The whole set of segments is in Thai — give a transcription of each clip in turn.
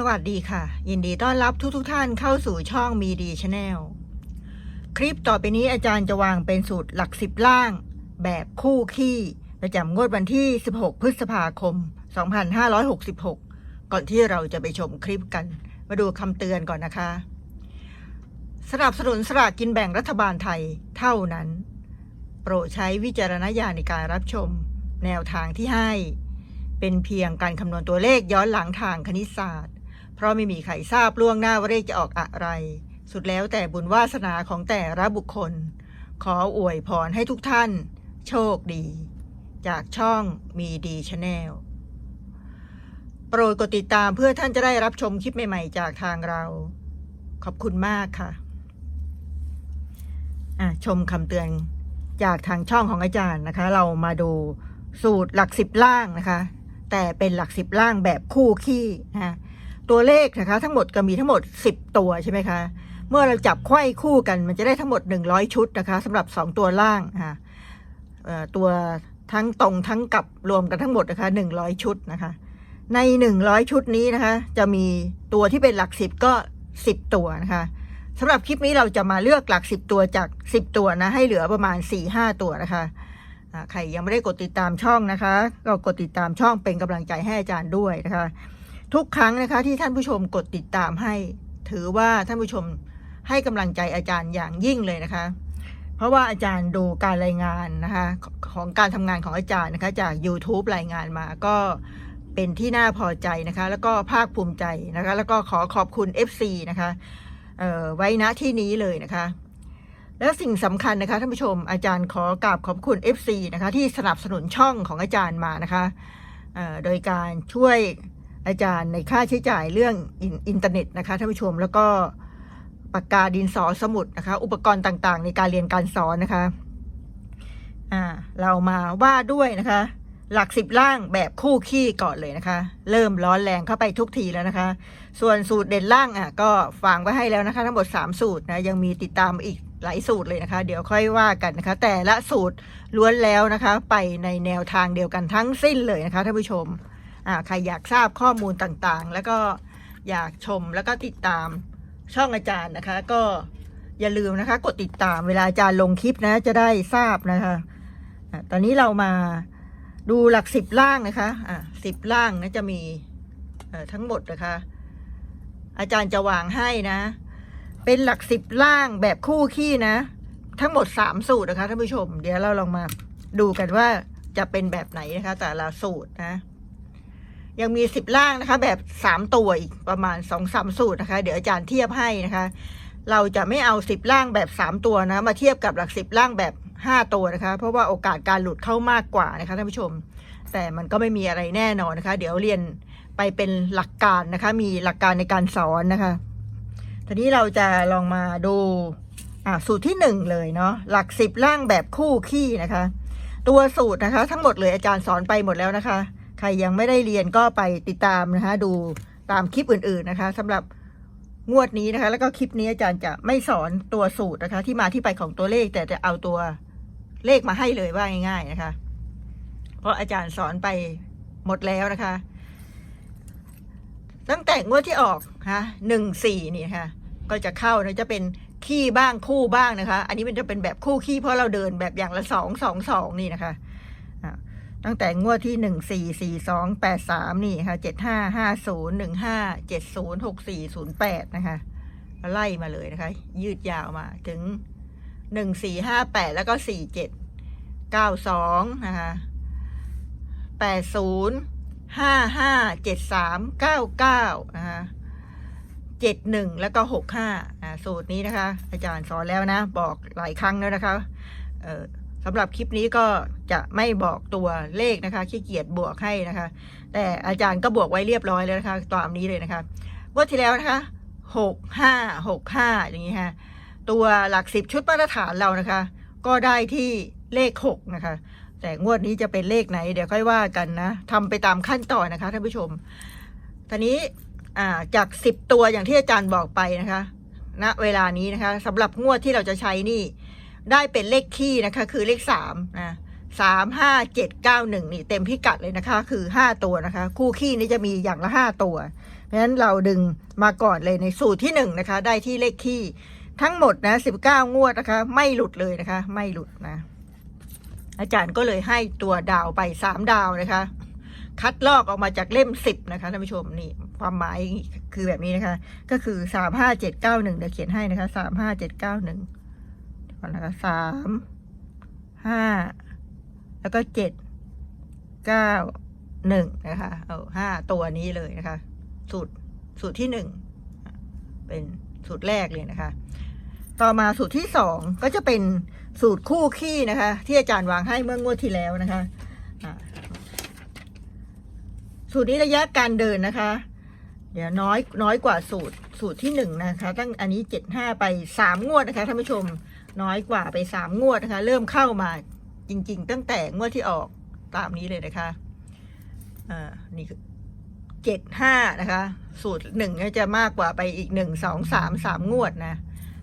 สวัสดีค่ะ ยินดีต้อนรับทุกทุกท่านเข้าสู่ช่องมีดีชาแนลคลิปต่อไปนี้อาจารย์จะวางเป็นสูตรหลักสิบล่าง แบบคู่ขี้ประจำงวดวันที่ 16 พฤษภาคม 2566 ก่อนที่เราจะไปชมคลิปกัน มาดูคำเตือนก่อนนะคะ สนับสนุนสลากกินแบ่งรัฐบาลไทยเท่านั้น โปรดใช้วิจารณญาณในการรับชม แนวทางที่ให้เป็นเพียงการคำนวณตัวเลขย้อนหลังทางคณิตศาสตร์ เพราะไม่มีใครทราบล่วงหน้าว่าเลขจะออกอะไร สุดแล้วแต่บุญวาสนาของแต่ละบุคคล ขออวยพรให้ทุกท่าน โชคดี จากช่องมีดีชาแนลโปรดกดติดตามเพื่อท่านจะได้รับชมคลิปใหม่ๆ จากทางเรา ขอบคุณมากค่ะะชมคำเตือนจากทางช่องของอาจารย์นะคะ เรามาดูสูตรหลักสิบล่างนะคะ แต่เป็นหลักสิบล่างแบบคู่ขี้นะคะ ตัวเลขนะคะ ทั้งหมดก็มีทั้งหมด 10 ตัวใช่ไหมคะ เมื่อเราจับไข้คู่กันมันจะได้ทั้งหมด 100 ชุดนะคะสำหรับ 2 ตัวล่างนะคะเอ่อตัวทั้งตรงทั้งกลับรวมกันทั้งหมดนะคะ 100 ชุดนะคะ ใน 100 ชุดนี้นะคะ จะมีตัวที่เป็นหลักสิบก็ 10 ตัวนะคะสำหรับคลิปนี้เราจะมาเลือกหลัก 10 ตัวจาก 10 ตัวนะ ให้เหลือประมาณ 4-5 ตัวนะคะใครยังไม่ได้กดติดตามช่องนะคะ ก็กดติดตามช่องเป็นกำลังใจให้อาจารย์ด้วยนะคะ ทุกครั้งนะคะที่ท่านผู้ชมกดติดตามให้ ถือว่าท่านผู้ชมให้กำลังใจอาจารย์อย่างยิ่งเลยนะคะ เพราะว่าอาจารย์ดูการรายงานนะคะของการทำงานของอาจารย์นะคะจาก YouTube รายงานมาก็เป็นที่น่าพอใจนะคะ แล้วก็ภาคภูมิใจนะคะ แล้วก็ขอขอบคุณ FC นะคะไว้ณที่นี้เลยนะคะ แล้วสิ่งสำคัญนะคะท่านผู้ชมอาจารย์ขอกราบขอบคุณ FC นะคะที่สนับสนุนช่องของอาจารย์มานะคะโดยการช่วย อาจารย์ในค่าใช้จ่ายเรื่องอินอนเทอร์เน็ตนะคะท่านผู้ชมแล้วก็ปากกาดินสอสมุดนะคะ อุปกรณ์ต่างๆ ในการเรียนการสอนนะคะอ่าเรามาว่าด้วยนะคะ หลักสิบล่างแบบคู่ขี้ก่อนเลยนะคะ เริ่มร้อนแรงเข้าไปทุกทีแล้วนะคะ ส่วนสูตรเด่นล่างอะก็ฟังไว้ให้แล้วนะคะ ทั้งหมด 3 สูตรนะยังมีติดตามอีกหลายสูตรเลยนะคะ เดี๋ยวค่อยว่ากันนะคะ แต่ละสูตรล้วนแล้วนะคะ ไปในแนวทางเดียวกันทั้งสิ้นเลยนะคะท่านผู้ชม ใครอยากทราบข้อมูลต่างๆ แล้วก็อยากชมแล้วก็ติดตามช่องอาจารย์นะคะ ก็อย่าลืมนะคะ กดติดตามเวลาอาจารย์ลงคลิปนะจะได้ทราบนะคะอะตอนนี้เรามาดูหลักสิบล่างนะคะอะสิบล่างนะจะมีทั้งหมดนะคะ อาจารย์จะวางให้นะ เป็นหลักสิบล่างแบบคู่ขี้นะ ทั้งหมดสามสูตรนะคะท่านผู้ชม เดี๋ยวเราลองมาดูกันว่าจะเป็นแบบไหนนะคะ แต่ละสูตรนะ ยังมีสิบล่างนะคะ แบบสามตัวอีกประมาณสองสามสูตรนะคะ เดี๋ยวอาจารย์เทียบให้นะคะ เราจะไม่เอาสิบล่างแบบสามตัวนะมาเทียบกับหลักสิบล่างแบบห้าตัวนะคะ เพราะว่าโอกาสการหลุดเข้ามากกว่านะคะท่านผู้ชม แต่มันก็ไม่มีอะไรแน่นอนนะคะ เดี๋ยวเรียนไปเป็นหลักการนะคะ มีหลักการในการสอนนะคะทีนี้เราจะลองมาดูอ่าสูตรที่หนึ่งเลยเนาะหลักสิบล่างแบบคู่ขี้นะคะ ตัวสูตรนะคะ ทั้งหมดเลยอาจารย์สอนไปหมดแล้วนะคะ ใครยังไม่ได้เรียนก็ไปติดตามนะคะดูตามคลิปอื่นๆนะคะสำหรับงวดนี้นะคะ แล้วก็คลิปนี้อาจารย์จะไม่สอนตัวสูตรนะคะ ที่มาที่ไปของตัวเลข แต่จะเอาตัวเลขมาให้เลยว่าง่าย ๆนะคะ เพราะอาจารย์สอนไปหมดแล้วนะคะ ตั้งแต่งวดที่ออกฮะหนึ่งสี่นี่ค่ะ ก็จะเข้านะจะเป็นขี้บ้างคู่บ้างนะคะ อันนี้มันจะเป็นแบบคู่ขี้เพราะเราเดินแบบอย่างละสองสองสองนี่นะคะอะ ตั้งแต่งวดที่หนึ่งสี่สี่สองแปดสามนี่ค่ะเจ็ดห้าห้าศูนย์หนึ่งห้าเจ็ดศูนย์หกสี่ศูนย์แปดนะคะ ไล่มาเลยนะคะ ยืดยาวมาถึงหนึ่งสี่ห้าแปดแล้วก็สี่เจ็ดเก้าสองนะคะแปดศูนย์ห้าห้าเจ็ดสามเก้าเก้านะคะเจ็ดหนึ่งแล้วก็หกห้าสูตรนี้นะคะ อาจารย์สอนแล้วนะ บอกหลายครั้งแล้วนะคะ เอ่อำหรับคลิปนี้ก็จะไม่บอกตัวเลขนะคะ ขี้เกียจบวกให้นะคะ แต่อาจารย์ก็บวกไว้เรียบร้อยแล้วนะคะ ตามนี้เลยนะคะงว่าที่แล้วนะคะหกห้าหกห้าอย่างนี้ฮะตัวหลักสิบชุดมาตรฐานเรานะคะ ก็ได้ที่เลขหกนะคะ แต่งวดนี้จะเป็นเลขไหน เดี๋ยวค่อยว่ากันนะทำไปตามขั้นตอนนะคะท่านผู้ชมทีนี้อ่าจากสิบตัวอย่างที่อาจารย์บอกไปนะคะณเวลานี้นะคะสำหรับงวดที่เราจะใช้นี่ ได้เป็นเลขคี่นะคะ คือเลขสามนะสามห้าเจ็ดเก้าหนึ่งนี่เต็มพิกัดเลยนะคะ คือห้าตัวนะคะ คู่ขี้นี่จะมีอย่างละห้าตัว เพราะฉะนั้นเราดึงมาก่อนเลยในสูตรที่หนึ่งนะคะ ได้ที่เลขขี้ทั้งหมดนะสิบเก้างวดนะคะ ไม่หลุดเลยนะคะ ไม่หลุดนะ อาจารย์ก็เลยให้ตัวดาวไปสามดาวนะคะ คัดลอกออกมาจากเล่มสิบนะคะท่านผู้ชมนี่ความหมายคือแบบนี้นะคะ ก็คือสามห้าเจ็ดเก้าหนึ่งเดี๋ยวเขียนให้นะคะสามห้าเจ็ดเก้าหนึ่ง ก่อนนะคะสามห้าแล้วก็เจ็ดเก้าหนึ่งนะคะเอาห้าตัวนี้เลยนะคะ สูตรสูตรที่หนึ่งเป็นสูตรแรกเลยนะคะ ต่อมาสูตรที่สองก็จะเป็นสูตรคู่ขี้นะคะ ที่อาจารย์วางให้เมื่องวดที่แล้วนะคะสูตรนี้ระยะการเดินนะคะ เดี๋ยวน้อยน้อยกว่าสูตรสูตรที่หนึ่งนะคะ ตั้งอันนี้เจ็ดห้าไปสามงวดนะคะท่านผู้ชม น้อยกว่าไปสามงวดนะคะ เริ่มเข้ามาจริง ๆ ตั้งแต่งวดที่ออกตามนี้เลยนะคะอ่านี่คือเจ็ดห้านะคะ สูตรหนึ่งเนี่ยจะมากกว่าไปอีกหนึ่งสองสามสามงวดนะ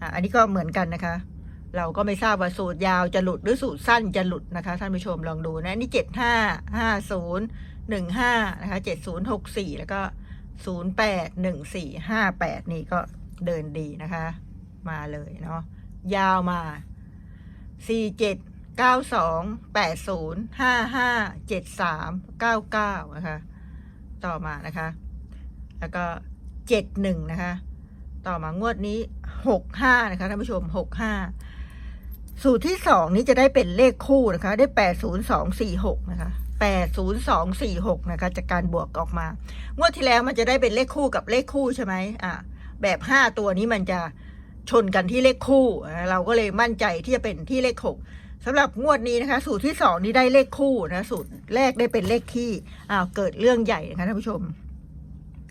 อ่าอันนี้ก็เหมือนกันนะคะ เราก็ไม่ทราบว่าสูตรยาวจะหลุดหรือสูตรสั้นจะหลุดนะคะท่านผู้ชมลองดูนะนี่เจ็ดห้าห้าศูนย์หนึ่งห้านะคะเจ็ดศูนย์หกสี่แล้วก็ศูนย์แปดหนึ่งสี่ห้าแปดนี่ก็เดินดีนะคะ มาเลยเนาะ ยาวมาสี่เจ็ดเก้าสองแปดศูนย์ห้าห้าเจ็ดสามเก้าเก้านะคะ ต่อมานะคะ แล้วก็เจ็ดหนึ่งนะคะ ต่อมางวดนี้หกห้านะคะท่านผู้ชมหกห้าสูตรที่สองนี้จะได้เป็นเลขคู่นะคะ ได้แปดศูนย์สองสี่หกนะคะแปดศูนย์สองสี่หกนะคะจากการบวกออกมา งวดที่แล้วมันจะได้เป็นเลขคู่กับเลขคู่ใช่ไหมอ่าแบบห้าตัวนี้มันจะ ชนกันที่เลขคู่ เราก็เลยมั่นใจที่จะเป็นที่เลขหกสำหรับงวดนี้นะคะ สูตรที่สองนี้ได้เลขคู่นะสูตรแรกได้เป็นเลขขี้อ้าวเกิดเรื่องใหญ่นะคะท่านผู้ชม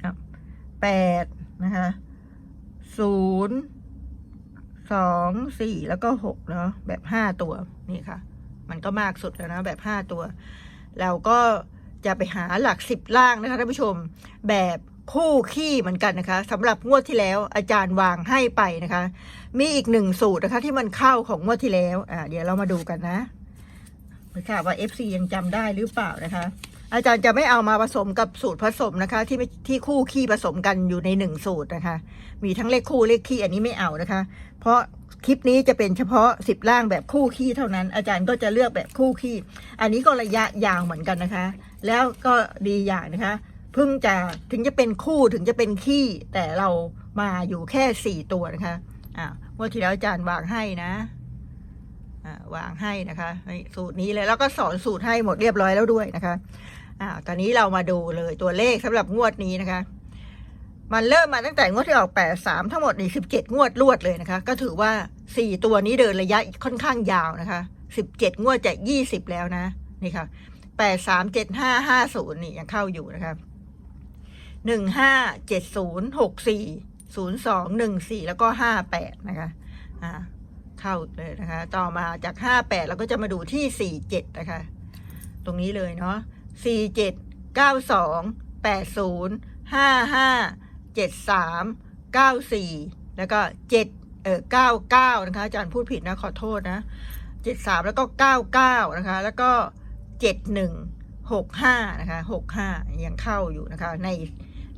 ครับแปดนะคะศูนย์สองสี่แล้วก็หกเนาะแบบห้าตัวนี่ค่ะ มันก็มากสุดแล้วนะแบบห้าตัว เราก็จะไปหาหลักสิบล่างนะคะท่านผู้ชม แบบ คู่ขี้เหมือนกันนะคะสำหรับงวดที่แล้วอาจารย์วางให้ไปนะคะ มีอีกหนึ่งสูตรนะคะ ที่มันเข้าของงวดที่แล้วอ่าเดี๋ยวเรามาดูกันนะไม่ทราบว่า FC ยังจำได้หรือเปล่านะคะ อาจารย์จะไม่เอามาผสมกับสูตรผสมนะคะ ที่ไม่ที่คู่ขี้ผสมกันอยู่ในหนึ่งสูตรนะคะ มีทั้งเลขคู่เลขขี้อันนี้ไม่เอานะคะ เพราะคลิปนี้จะเป็นเฉพาะสิบล่างแบบคู่ขี้เท่านั้น อาจารย์ก็จะเลือกแบบคู่ขี้ อันนี้ก็ระยะยาวเหมือนกันนะคะ แล้วก็ดีอย่างนะคะ เพิ่งจะถึงจะเป็นคู่ถึงจะเป็นขี้ แต่เรามาอยู่แค่สี่ตัวนะคะอ่างวดที่แล้วอาจารย์วางให้นะอ่าวางให้นะคะสูตรนี้เลยแล้วก็สอนสูตรให้หมดเรียบร้อยแล้วด้วยนะคะอ่าตอนนี้เรามาดูเลยตัวเลขสำหรับงวดนี้นะคะมันเริ่มมาตั้งแต่งวดที่ออกแปดสามทั้งหมดนี่สิบเจ็ดงวดรวดเลยนะคะ ก็ถือว่าสี่ตัวนี้เดินระยะค่อนข้างยาวนะคะสิบเจ็ดงวดจะยี่สิบแล้วนะนี่ค่ะแปดสามเจ็ดห้าห้าศูนย์นี่ยังเข้าอยู่นะคะ หนึ่งห้าเจ็ดศูนย์หกสี่ศูนย์สองหนึ่งสี่แล้วก็ห้าแปดนะคะอ่าเข้าเลยนะคะ ต่อมาจากห้าแปดเราก็จะมาดูที่สี่เจ็ดนะคะ ตรงนี้เลยเนาะสี่เจ็ดเก้าสองแปดศูนย์ห้าห้าเจ็ดสามเก้าสี่แล้วก็เจ็ดเออเก้าเก้านะคะ อาจารย์พูดผิดนะขอโทษนะเจ็ดสามแล้วก็เก้าเก้านะคะ แล้วก็เจ็ดหนึ่งหกห้านะคะหกห้ายังเข้าอยู่นะคะ ใน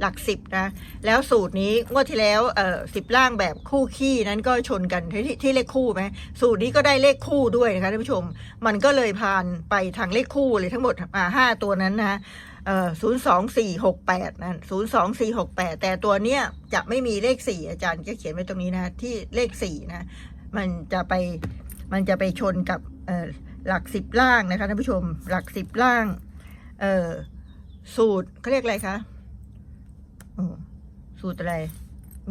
หลักสิบนะ แล้วสูตรนี้งวดที่แล้วเอ่อสิบล่างแบบคู่ขี้นั้นก็ชนกันที่ที่เลขคู่ไหมสูตรนี้ก็ได้เลขคู่ด้วยนะคะท่านผู้ชม มันก็เลยผ่านไปทางเลขคู่เลยทั้งหมดอ่าห้าตัวนั้นนะเอ่อศูนย์สองสี่หกแปดนั่นศูนย์สองสี่หกแปดแต่ตัวเนี้ยจะไม่มีเลขสี่อาจารย์ก็เขียนไว้ตรงนี้นะ ที่เลขสี่นะ มันจะไปมันจะไปชนกับเอ่อหลักสิบล่างนะคะท่านผู้ชม หลักสิบล่างเอ่อสูตรเขาเรียกอะไรคะ สูตรอะไร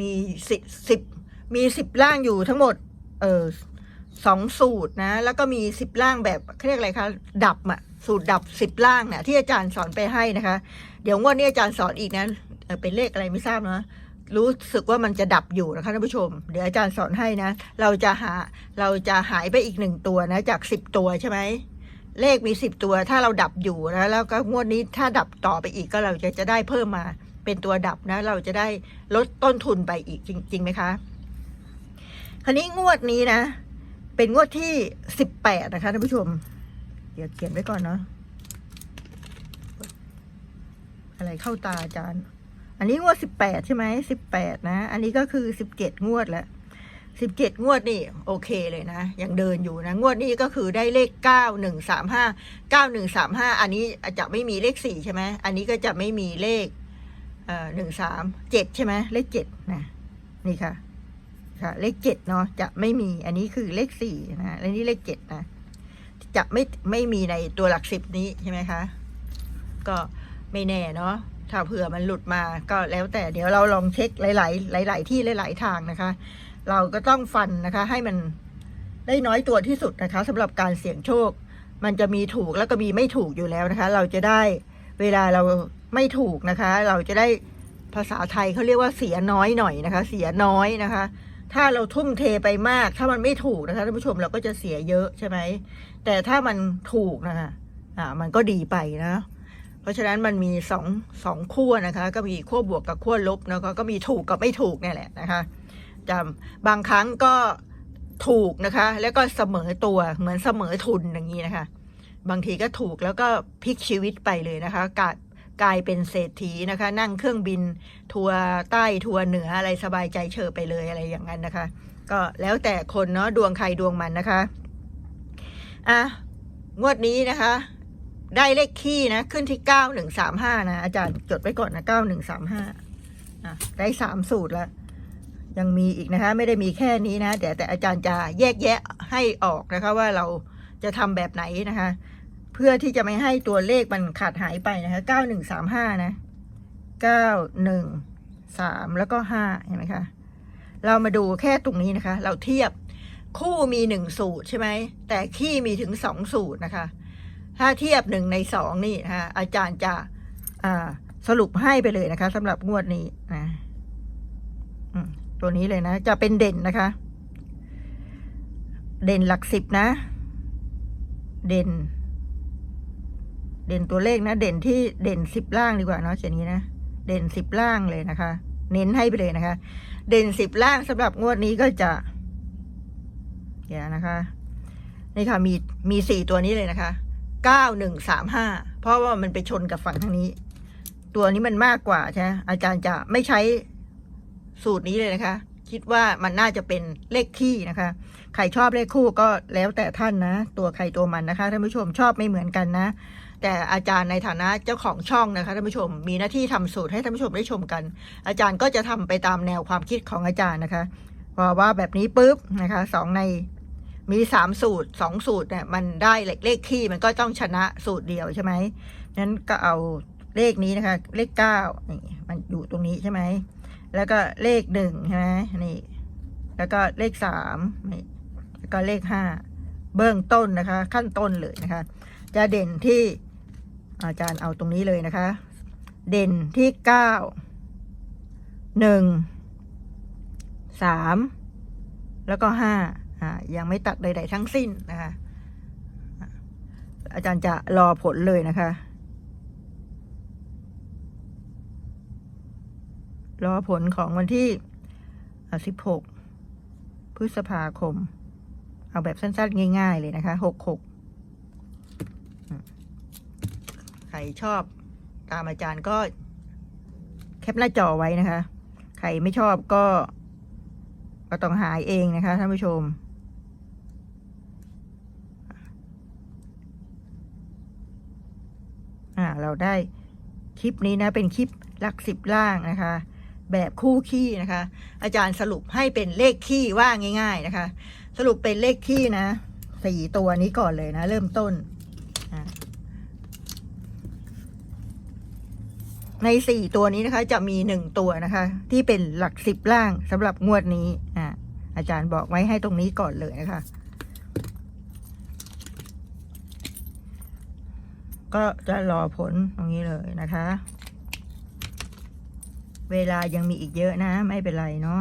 มีสิบสิบมีสิบล่างอยู่ทั้งหมด เออสองสูตรนะ แล้วก็มีสิบล่างแบบเรียกอะไรคะ ดับอะสูตรดับสิบล่างเนี่ยที่อาจารย์สอนไปให้นะคะ เดี๋ยวงวันนี้อาจารย์สอนอีกนะเเป็นเลขอะไรไม่ทราบนะรู้สึกว่ามันจะดับอยู่นะคะท่านผู้ชม เดี๋ยวอาจารย์สอนให้นะ เราจะหาเราจะหายไปอีกหนึ่งตัวนะจากสิบตัวใช่ไหมเลขมีสิบตัวถ้าเราดับอยู่นะแล้วก็งวดนี้ถ้าดับต่อไปอีกก็เราจะจะได้เพิ่มมา เป็นตัวดับนะ เราจะได้ลดต้นทุนไปอีกจริงๆไหมคะ คราวนี้งวดนี้นะ เป็นงวดที่สิบแปดนะคะท่านผู้ชม เดี๋ยวเขียนไว้ก่อนเนาะอะไรเข้าตาอาจารย์ อันนี้งวดสิบแปดใช่ไหมสิบแปดนะ อันนี้ก็คือสิบเจ็ดงวดแล้วสิบเจ็ดงวดนี่โอเคเลยนะ ยังเดินอยู่นะ งวดนี้ก็คือได้เลขเก้าหนึ่งสามห้าเก้าหนึ่งสามห้าอันนี้จะไม่มีเลขสี่ใช่ไหมอันนี้ก็จะไม่มีเลข หนึ่งสามเจ็ดใช่ไหมเลขเจ็ดนะนี่ค่ะ ค่ะ เลขเจ็ดเนาะจะไม่มีอันนี้คือเลขสี่นะและนี่เลขเจ็ดนะจะไม่ไม่มีในตัวหลักสิบนี้ใช่ไหมคะ ก็ไม่แน่เนาะถ้าเผื่อมันหลุดมาก็แล้วแต่เดี๋ยวเราลองเช็คหลาย ๆ หลาย ๆ ที่หลาย ๆ ทางนะคะ เราก็ต้องฟันนะคะ ให้มันได้น้อยตัวที่สุดนะคะสำหรับการเสี่ยงโชค มันจะมีถูกแล้วก็มีไม่ถูกอยู่แล้วนะคะ เราจะได้เวลาเรา ไม่ถูกนะคะ เราจะได้ภาษาไทยเขาเรียกว่าเสียน้อยหน่อยนะคะ เสียน้อยนะคะ ถ้าเราทุ่มเทไปมาก ถ้ามันไม่ถูกนะคะท่านผู้ชมเราก็จะเสียเยอะใช่ไหมแต่ถ้ามันถูกนะคะอ่ามันก็ดีไปนะ เพราะฉะนั้นมันมีสองสองขั้วนะคะ ก็มีขั้วบวกกับขั้วลบแล้วก็ก็มีถูกกับไม่ถูกเนี่ยแหละนะคะจำบางครั้งก็ถูกนะคะ แล้วก็เสมอตัวเหมือนเสมอทุนอย่างนี้นะคะ บางทีก็ถูกแล้วก็พลิกชีวิตไปเลยนะคะกาย กลายเป็นเศรษฐีนะคะ นั่งเครื่องบิน ทัวร์ใต้ทัวร์เหนืออะไรสบายใจเฉิบไปเลยอะไรอย่างนั้นนะคะ ก็แล้วแต่คนเนาะดวงใครดวงมันนะคะอะงวดนี้นะคะ ได้เลขคี่นะ ขึ้นที่เก้าหนึ่งสามห้านะ อาจารย์จดไว้ก่อนนะเก้าหนึ่งสามห้าอะได้สามสูตรแล้วยังมีอีกนะคะ ไม่ได้มีแค่นี้นะแต่แต่อาจารย์จะแยกแยะให้ออกนะคะ ว่าเราจะทำแบบไหนนะคะ พื่อที่จะไม่ให้ตัวเลขมันขาดหายไปนะคะเก้าหนึ่งสามห้านะเก้าหนึ่งสามแล้วก็ห้าเห็นไหมคะเรามาดูแค่ตรงนี้นะคะ เราเทียบคู่มีหนึ่งสูตรใช่ไหม แต่ขี้มีถึงสองสูตรนะคะ ถ้าเทียบหนึ่งในสองนี่นะคะอาจารย์จะสรุปให้ไปเลยนะคะสำหรับงวดนี้นะตัวนี้เลยนะ จะเป็นเด่นนะคะ เด่นหลักสิบนะ เด่น เด่นตัวเลขนะ เด่นที่เด่นสิบล่างดีกว่าเนาะอย่างนี้นะ เด่นสิบล่างเลยนะคะ เน้นให้ไปเลยนะคะ เด่นสิบล่างสำหรับงวดนี้ก็จะเดี๋ยวนะคะ นี่ค่ะมีมีสี่ตัวนี้เลยนะคะเก้าหนึ่งสามห้าเพราะว่ามันไปชนกับฝั่งทางนี้ ตัวนี้มันมากกว่าใช่ไหมอาจารย์จะไม่ใช้สูตรนี้เลยนะคะ คิดว่ามันน่าจะเป็นเลขคี่นะคะ ใครชอบเลขคู่ก็แล้วแต่ท่านนะ ตัวใครตัวมันนะคะท่านผู้ชมชอบไม่เหมือนกันนะ แต่อาจารย์ในฐานะเจ้าของช่องนะคะท่านผู้ชม มีหน้าที่ทำสูตรให้ท่านผู้ชมได้ชมกัน อาจารย์ก็จะทำไปตามแนวความคิดของอาจารย์นะคะพอว่าแบบนี้ปุ๊บนะคะสองในมีสามสูตรสองสูตรเนี่ยมันได้เลขเลขคี่มันก็ต้องชนะสูตรเดียวใช่ไหมนั้นก็เอาเลขนี้นะคะ เลขเก้านี่มันอยู่ตรงนี้ใช่ไหมแล้วก็เลขหนึ่งใช่ไหมนี่ แล้วก็เลขสามนี่แล้วก็เลขห้าเบื้องต้นนะคะ ขั้นต้นเลยนะคะ จะเด่นที่ อาจารย์เอาตรงนี้เลยนะคะ เด่นที่เก้าหนึ่งสามแล้วก็ห้าอ่ายังไม่ตัดใด ๆ ทั้งสิ้นนะคะอ่าอาจารย์จะรอผลเลยนะคะ รอผลของวันที่สิบหกพฤษภาคม เอาแบบสั้นๆ ง่าย ๆ เลยนะคะหกหก ใค รชอบตามอาจารย์ก็แคปหน้าจอไว้นะคะ ใครไม่ชอบก็ก็ต้องหายเองนะคะท่านผู้ชม อ่าเราได้คลิปนี้นะเป็นคลิปหลักสิบล่างนะคะ แบบคู่ขี้นะคะ อาจารย์สรุปให้เป็นเลขขี้ว่าง่าย ๆนะคะ สรุปเป็นเลขขี้นะสี่ตัวนี้ก่อนเลยนะ เริ่มต้นอ่า ในสี่ตัวนี้นะคะ จะมีหนึ่งตัวนะคะ ที่เป็นหลักสิบล่างสำหรับงวดนี้อ่าอาจารย์บอกไว้ให้ตรงนี้ก่อนเลยนะคะ ก็จะรอผลตรงนี้เลยนะคะ เวลายังมีอีกเยอะนะ ไม่เป็นไรเนาะ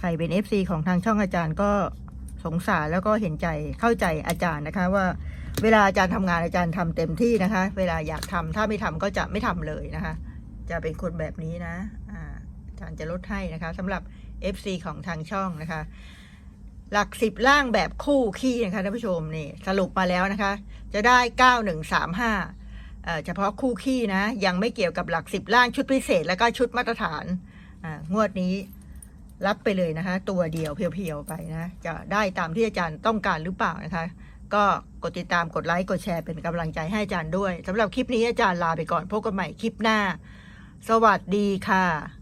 ใครเป็น FC ของทางช่องอาจารย์ก็สงสารแล้วก็เห็นใจเข้าใจอาจารย์นะคะว่า เวลาอาจารย์ทำงานอาจารย์ทำเต็มที่นะคะ เวลาอยากทำถ้าไม่ทำก็จะไม่ทำเลยนะคะ จะเป็นคนแบบนี้นะอาจารย์จะลดให้นะคะสำหรับ FC ของทางช่องนะคะ หลักสิบล่างแบบคู่ขี้นะคะท่านผู้ชมนี่สรุปมาแล้วนะคะ จะได้เก้าหนึ่งสามห้าเฉพาะคู่ขี้นะ ยังไม่เกี่ยวกับหลักสิบล่างชุดพิเศษ แล้วก็ชุดมาตรฐานอ่างวดนี้รับไปเลยนะคะ ตัวเดียวเพียวๆไปนะ จะได้ตามที่อาจารย์ต้องการหรือเปล่านะคะ ก็กดติดตามกดไลค์กดแชร์เป็นกำลังใจให้อาจารย์ด้วยสำหรับคลิปนี้อาจารย์ลาไปก่อนพบกันใหม่คลิปหน้า สวัสดีค่ะ